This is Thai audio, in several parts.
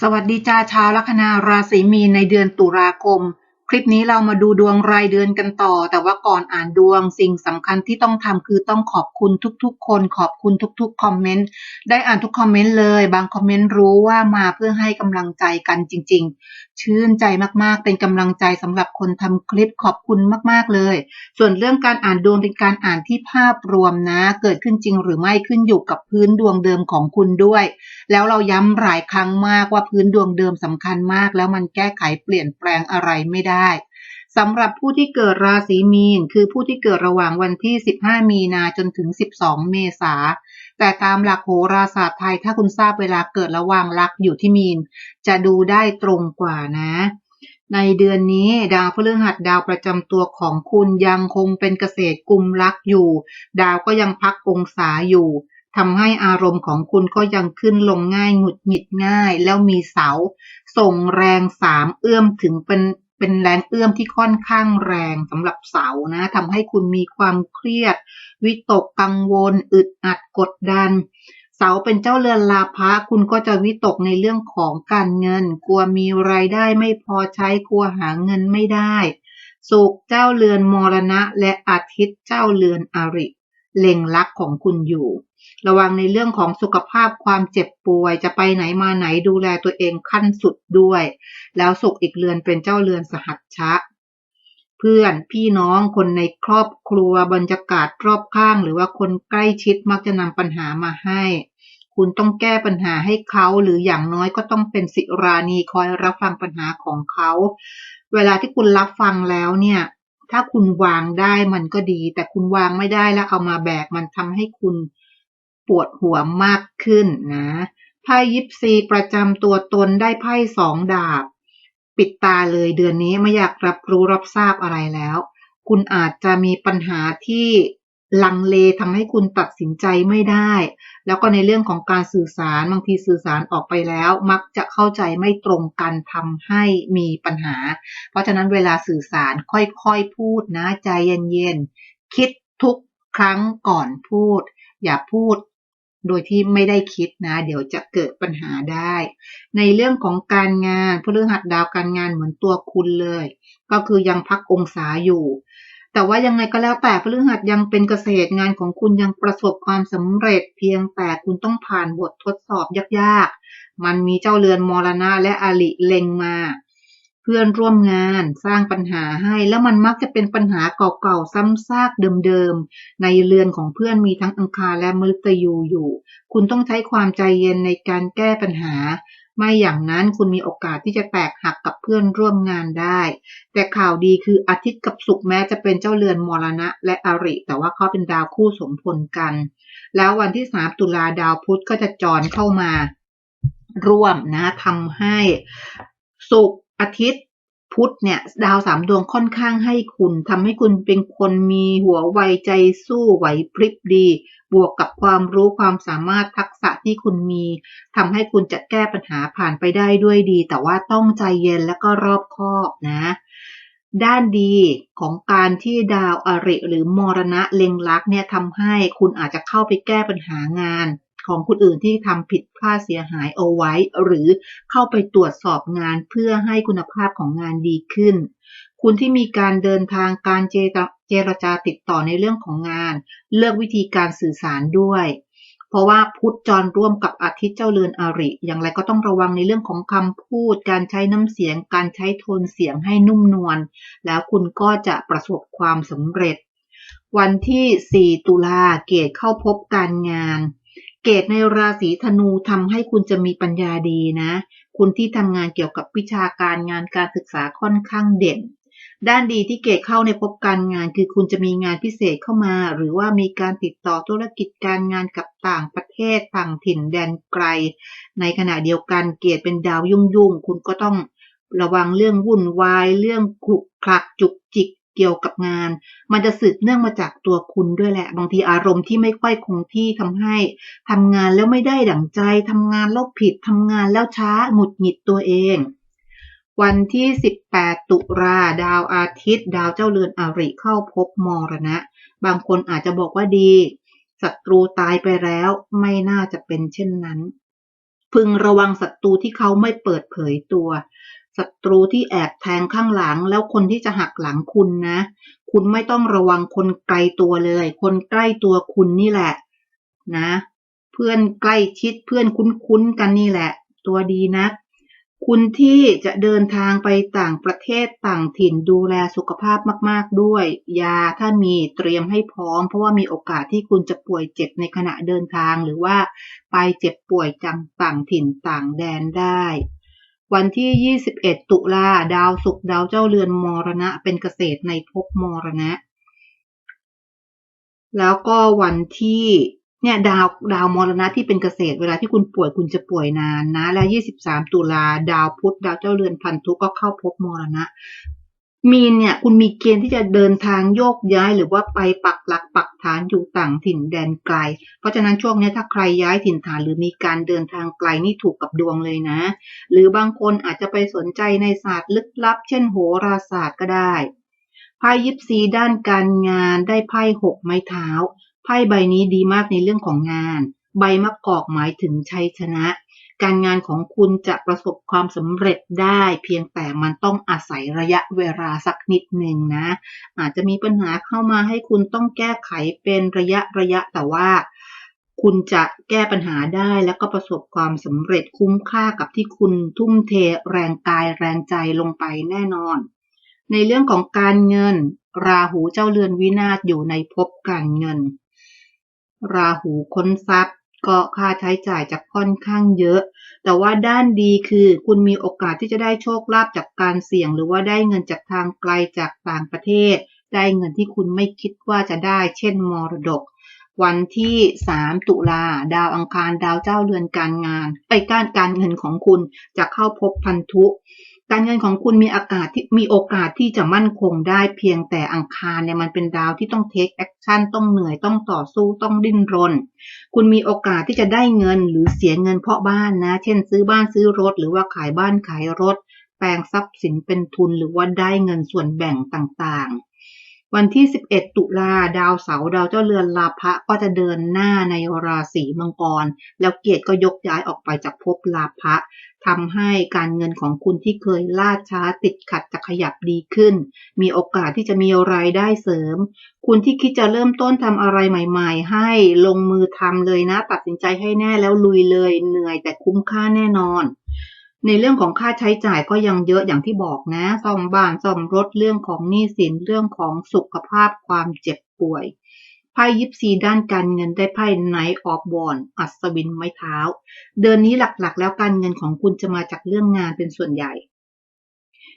สวัสดีจ้าชาวลัคนาราศีมีนในเดือนตุลาคม คลิปนี้เรามาดูดวงรายเดือนกันต่อ แต่ว่าก่อนอ่านดวงสิ่งสำคัญที่ต้องทำคือต้องขอบคุณทุกๆ คนขอบคุณทุกๆคอมเมนต์ได้อ่านทุกคอมเมนต์เลย บางคอมเมนต์รู้ว่ามาเพื่อให้กำลังใจกันจริงๆ ชื่นใจมากๆ เป็นกำลังใจสำหรับคนทำคลิปขอบคุณมากๆเลย ส่วนเรื่องการอ่านดวงเป็นการอ่านที่ภาพรวมนะ เกิดขึ้นจริงหรือไม่ขึ้นอยู่กับพื้นดวงเดิมของคุณด้วย แล้วเราย้ำหลายครั้งมากว่าพื้นดวงเดิมสำคัญมาก แล้วมันแก้ไขเปลี่ยนแปลงอะไรไม่ได้ สำหรับผู้ที่เกิดราศีมีน คือผู้ที่เกิดระหว่างวันที่ 15 มีนาจนถึง 12 เมษา แต่ตามหลักโหราศาสตร์ไทย ถ้าคุณทราบเวลาเกิดระหว่างลักอยู่ที่มีน จะดูได้ตรงกว่านะ ในเดือนนี้ดาวพฤหัสดาวประจำตัวของคุณยังคงเป็นเกษตรกุมลักอยู่ ดาวก็ยังพักองศาอยู่ทำให้อารมณ์ของคุณก็ยังขึ้นลงง่ายหงุดหงิดง่าย แล้วมีเสา ส่งแรงสามเอื้อมถึงเป็น เป็นแรงเอื้อมที่ค่อนข้างแรงสำหรับเสานะทำให้คุณมีความเครียด วิตกกังวล อึดอัดกดดัน เสาเป็นเจ้าเรือนลาภะคุณก็จะวิตกในเรื่องของการเงิน กลัวมีรายได้ไม่พอใช้กลัวหาเงินไม่ได้สุขเจ้าเรือนมรณะ และอาทิตย์เจ้าเรือนอริ เล็งลักของคุณอยู่ ระวังในเรื่องของสุขภาพความเจ็บป่วย จะไปไหนมาไหนดูแลตัวเองขั้นสุดด้วย แล้วสุขอีกเรือนเป็นเจ้าเรือนสหัชชะ เพื่อนพี่น้องคนในครอบครัวบรรยากาศรอบข้าง หรือว่าคนใกล้ชิดมักจะนำปัญหามาให้ คุณต้องแก้ปัญหาให้เขาหรืออย่างน้อยก็ต้องเป็นสิรานีคอยรับฟังปัญหาของเขา เวลาที่คุณรับฟังแล้วเนี่ย ถ้าคุณวางได้มันก็ดี แต่คุณวางไม่ได้แล้วเอามาแบกมันทำให้คุณปวดหัวมากขึ้นนะไพ่ยิปซีประจำตัวตนได้ไพ่สองดาบ ปิดตาเลยเดือนนี้ไม่อยากรับรู้รับทราบอะไรแล้ว คุณอาจจะมีปัญหาที่ ลังเลทำให้คุณตัดสินใจไม่ได้ แล้วก็ในเรื่องของการสื่อสารบางทีสื่อสารออกไปแล้ว มักจะเข้าใจไม่ตรงกันทำให้มีปัญหา เพราะฉะนั้นเวลาสื่อสารค่อยๆพูดนะใจเย็นๆคิดทุกครั้งก่อนพูด อย่าพูดโดยที่ไม่ได้คิดนะ เดี๋ยวจะเกิดปัญหาได้ ในเรื่องของการงานพฤหัสดาวการงานเหมือนตัวคุณเลย ก็คือยังพักองศาอยู่ แต่ว่ายังไงก็แล้วแต่พฤหัสยังเป็นเกษตรงานของคุณยังประสบความสำเร็จ เพียงแต่คุณต้องผ่านบททดสอบยากๆ มันมีเจ้าเรือนมรณะและอลิเล็งมา เพื่อนร่วมงานสร้างปัญหาให้แล้วมันมักจะเป็นปัญหาเก่าๆ ซ้ำซากเดิมๆ ในเรือนของเพื่อนมีทั้งอังคารและมฤตยูอยู่ คุณต้องใช้ความใจเย็นในการแก้ปัญหา ไม่อย่างนั้นคุณมีโอกาสที่จะแตกหักกับเพื่อนร่วมงานได้ แต่ข่าวดีคืออาทิตย์กับศุกร์แม้จะเป็นเจ้าเรือนมรณะและอริ แต่ว่าเขาเป็นดาวคู่สมพลกัน แล้ววันที่สามตุลาดาวพุธก็จะจรเข้ามาร่วมนะทำให้ศุกร์อาทิตย์ พุธเนี่ย ดาวสามดวงค่อนข้างให้คุณทำให้คุณเป็นคนมีหัวไวใจสู้ไหวพริบดี บวกกับความรู้ความสามารถทักษะที่คุณมีทำให้คุณจะแก้ปัญหาผ่านไปได้ด้วยดี แต่ว่าต้องใจเย็นและก็รอบคอบนะ ด้านดีของการที่ดาวอริหรือมรณะเล็งลักเนี่ยทำให้คุณอาจจะเข้าไปแก้ปัญหางาน ของคนอื่นที่ทำผิดพลาดเสียหายเอาไว้ หรือเข้าไปตรวจสอบงานเพื่อให้คุณภาพของงานดีขึ้น คุณที่มีการเดินทางการเจรจาติดต่อในเรื่องของงาน เลือกวิธีการสื่อสารด้วย เพราะว่าพุทธจรร่วมกับอาทิตย์เจ้าเรือนอริ อย่างไรก็ต้องระวังในเรื่องของคำพูด การใช้น้ำเสียง การใช้โทนเสียงให้นุ่มนวลแล้วคุณก็จะประสบความสำเร็จวันที่ 4 ตุลาเกตเข้าพบการงาน เกตในราศีธนูทำให้คุณจะมีปัญญาดีนะ คุณที่ทำงานเกี่ยวกับวิชาการงานการศึกษาค่อนข้างเด่น ด้านดีที่เกตเข้าในพบการงานคือคุณจะมีงานพิเศษเข้ามา หรือว่ามีการติดต่อธุรกิจการงานกับต่างประเทศต่างถิ่นแดนไกล ในขณะเดียวกันเกตเป็นดาวยุ่งยุ่งคุณก็ต้องระวังเรื่องวุ่นวายเรื่องขลุกคลักจุกจิก เกี่ยวกับงาน มันจะสืบเนื่องมาจากตัวคุณด้วยแหละ บางทีอารมณ์ที่ไม่ค่อยคงที่ทำให้ทำงานแล้วไม่ได้ดั่งใจทำงานแล้วผิดทำงานแล้วช้าหงุดหงิดตัวเอง วันที่ 18 ตุลาดาวอาทิตย์ ดาวเจ้าเรือนอริเข้าพบมรณะ บางคนอาจจะบอกว่าดีศัตรูตายไปแล้วไม่น่าจะเป็นเช่นนั้น พึงระวังศัตรูที่เขาไม่เปิดเผยตัว ศัตรูที่แอบแทงข้างหลัง แล้วคนที่จะหักหลังคุณนะ คุณไม่ต้องระวังคนไกลตัวเลย คนใกล้ตัวคุณนี่แหละ นะ เพื่อนใกล้ชิดเพื่อนคุ้นๆกันนี่แหละ ตัวดีนะคุณที่จะเดินทางไปต่างประเทศต่างถิ่นดูแลสุขภาพมาก ๆ ด้วย ยาถ้ามีเตรียมให้พร้อม เพราะว่ามีโอกาสที่คุณจะป่วยเจ็บในขณะเดินทางหรือว่าไปเจ็บป่วยจังต่างถิ่นต่างแดนได้ วันที่ 21 ตุลาดาวศุกร์ดาวเจ้าเรือนมรณะ เป็นเกษตรในภพมรณะ แล้วก็วันที่เนี่ยดาวดาวมรณะที่เป็นเกษตรเวลาที่คุณป่วยคุณจะป่วยนานนะ และ 23 ตุลาดาวพุธดาวเจ้าเรือนพันธุก็เข้าพบมรณะ มีนเนี่ยคุณมีเกณฑ์ที่จะเดินทางโยกย้ายหรือว่าไปปักหลักปักฐานอยู่ต่างถิ่นแดนไกล เพราะฉะนั้นช่วงนี้ถ้าใครย้ายถิ่นฐานหรือมีการเดินทางไกลนี่ถูกกับดวงเลยนะ หรือบางคนอาจจะไปสนใจในศาสตร์ลึกลับ เช่นโหราศาสตร์ก็ได้ไพ่ยิปซีด้านการงานได้ไพ่หกไม้เท้าไพ่ใบนี้ดีมากในเรื่องของงาน ใบมะกอกหมายถึงชัยชนะ การงานของคุณจะประสบความสำเร็จได้ เพียงแต่มันต้องอาศัยระยะเวลาสักนิดหนึ่งนะ อาจจะมีปัญหาเข้ามาให้คุณต้องแก้ไขเป็นระยะระยะแต่ว่าคุณจะแก้ปัญหาได้แล้วก็ประสบความสำเร็จคุ้มค่ากับที่คุณทุ่มเทแรงกายแรงใจลงไปแน่นอน ในเรื่องของการเงิน ราหูเจ้าเรือนวินาศอยู่ในภพการเงิน ราหูค้นทรัพย์ ก็ค่าใช้จ่ายจะค่อนข้างเยอะ แต่ว่าด้านดีคือคุณมีโอกาสที่จะได้โชคลาภจากการเสี่ยง หรือว่าได้เงินจากทางไกลจากต่างประเทศ ได้เงินที่คุณไม่คิดว่าจะได้ เช่นมรดก วันที่ 3 ตุลา ดาวอังคาร ดาวเจ้าเรือนการงานไอการการเงินของคุณจะเข้าพบพันธุ การเงินของคุณมีอากาศที่มีโอกาสที่จะมั่นคงได้เพียงแต่อังคารเนี่ยมันเป็นดาวที่ต้องเทคแอคชั่นต้องเหนื่อยต้องต่อสู้ต้องดิ้นรน คุณมีโอกาสที่จะได้เงินหรือเสียเงินเพราะบ้านนะ เช่น ซื้อบ้านซื้อรถ หรือว่าขายบ้านขายรถ แปลงทรัพย์สินเป็นทุนหรือว่าได้เงินส่วนแบ่งต่างๆ วันที่ 11 ตุลาดาวเสาร์ดาวเจ้าเรือนลาภะก็จะเดินหน้าในราศีมังกร แล้วเกียรติก็ยกย้ายออกไปจากภพลาภะ ทำให้การเงินของคุณที่เคยล่าช้าติดขัดจะขยับดีขึ้น มีโอกาสที่จะมีรายได้เสริม คุณที่คิดจะเริ่มต้นทำอะไรใหม่ ๆ ให้ลงมือทำเลยนะ ตัดสินใจให้แน่แล้วลุยเลย เหนื่อยแต่คุ้มค่าแน่นอน ในเรื่องของค่าใช้จ่ายก็ยังเยอะอย่างที่บอกนะ ซ่อมบ้านซ่อมรถเรื่องของหนี้สินเรื่องของสุขภาพความเจ็บป่วย ไพ่ยิปซีด้านการเงินได้ไพ่ไนท์ออฟบอลอัศวินไม้เท้า เดือนนี้หลักๆ แล้วการเงินของคุณจะมาจากเรื่องงานเป็นส่วนใหญ่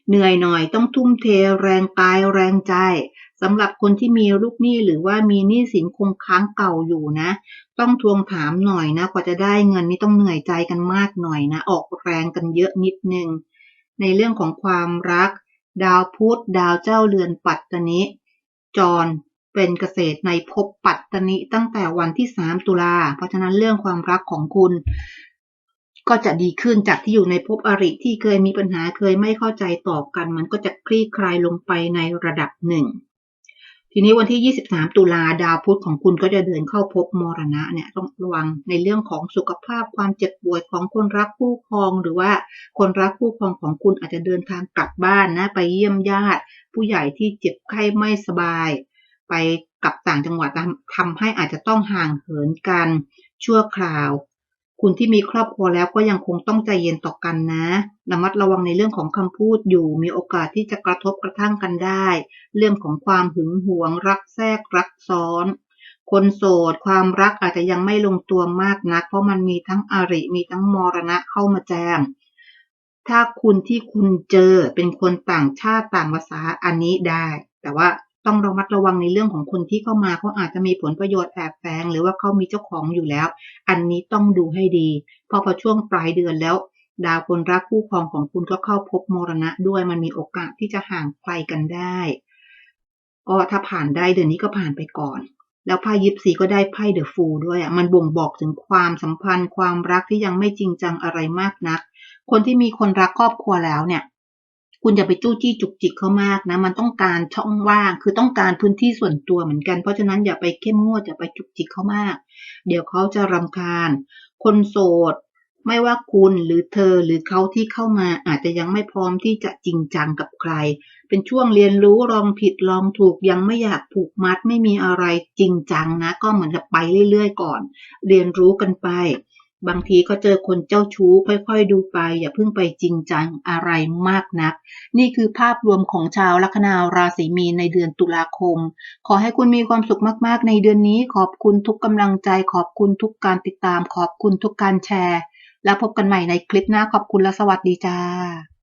เหนื่อยหน่อยต้องทุ่มเทแรงกายแรงใจสำหรับคนที่มีลูกหนี้หรือว่ามีหนี้สินคงค้างเก่าอยู่นะ ต้องทวงถามหน่อยนะ กว่าจะได้เงินนี่ต้องเหนื่อยใจกันมากหน่อยนะ ออกแรงกันเยอะนิดนึง ในเรื่องของความรัก ดาวพุธดาวเจ้าเรือนปัตตนิจร เป็นเกษตรในภพปัตตนิตั้งแต่วันที่ 3 ตุลา เพราะฉะนั้นเรื่องความรักของคุณ ก็จะดีขึ้นจากที่อยู่ในภพอริที่เคยมีปัญหาเคยไม่เข้าใจต่อกัน มันก็จะคลี่คลายลงไปในระดับหนึ่งทีนี้วันที่ 23 ตุลาดาวพุธของคุณก็จะเดินเข้าพบมรณะเนี่ยต้องระวังในเรื่องของสุขภาพความเจ็บป่วยของคนรักคู่ครอง หรือว่าคนรักคู่ครองของคุณอาจจะเดินทางกลับบ้านนะไปเยี่ยมญาติ ผู้ใหญ่ที่เจ็บไข้ไม่สบาย ไปกับต่างจังหวัดทำให้อาจจะต้องห่างเหินกันชั่วคราว คุณที่มีครอบครัวแล้วก็ยังคงต้องใจเย็นต่อกันนะ ระมัดระวังในเรื่องของคำพูดอยู่ มีโอกาสที่จะกระทบกระทั่งกันได้ เรื่องของความหึงหวง รักแทรกรักซ้อน คนโสด ความรักอาจจะยังไม่ลงตัวมากนัก เพราะมันมีทั้งอริ มีทั้งมรณะเข้ามาแจมถ้าคุณที่คุณเจอเป็นคนต่างชาติต่างภาษาอันนี้ได้ แต่ว่า ต้องระมัดระวังในเรื่องของคนที่เข้ามาเขาอาจจะมีผลประโยชน์แอบแฝงหรือว่าเขามีเจ้าของอยู่แล้ว อันนี้ต้องดูให้ดี พอพอช่วงปลายเดือนแล้ว ดาวคนรักคู่ครองของคุณก็เข้าพบมรณะด้วยมันมีโอกาสที่จะห่างไกลกันได้ก็ถ้าผ่านได้เดือนนี้ก็ผ่านไปก่อน แล้วไพ่ยิปซีก็ได้ไพ่เดอะฟูลด้วยอะมันบ่งบอกถึงความสัมพันธ์ ความรักที่ยังไม่จริงจังอะไรมากนัก คนที่มีคนรักครอบครัวแล้วเนี่ย คุณอย่าไปจู้จี้จุกจิกเขามากนะ มันต้องการช่องว่าง คือต้องการพื้นที่ส่วนตัวเหมือนกัน เพราะฉะนั้นอย่าไปเข้มงวดอย่าไปจุกจิกเขามาก เดี๋ยวเขาจะรำคาญ คนโสด ไม่ว่าคุณหรือเธอหรือเขาที่เข้ามาอาจจะยังไม่พร้อมที่จะจริงจังกับใคร เป็นช่วงเรียนรู้ลองผิดลองถูกยังไม่อยากผูกมัดไม่มีอะไรจริงจังนะ ก็เหมือนกับไปเรื่อยๆก่อน เรียนรู้กันไป บางทีก็เจอคนเจ้าชู้ค่อยๆดูไป อย่าเพิ่งไปจริงจังอะไรมากนัก นี่คือภาพรวมของชาวลัคนาราศีมีนในเดือนตุลาคม ขอให้คุณมีความสุขมากๆ ในเดือนนี้ขอบคุณทุกกำลังใจ ขอบคุณทุกการติดตาม ขอบคุณทุกการแชร์ แล้วพบกันใหม่ในคลิปหน้าขอบคุณและสวัสดีจ้า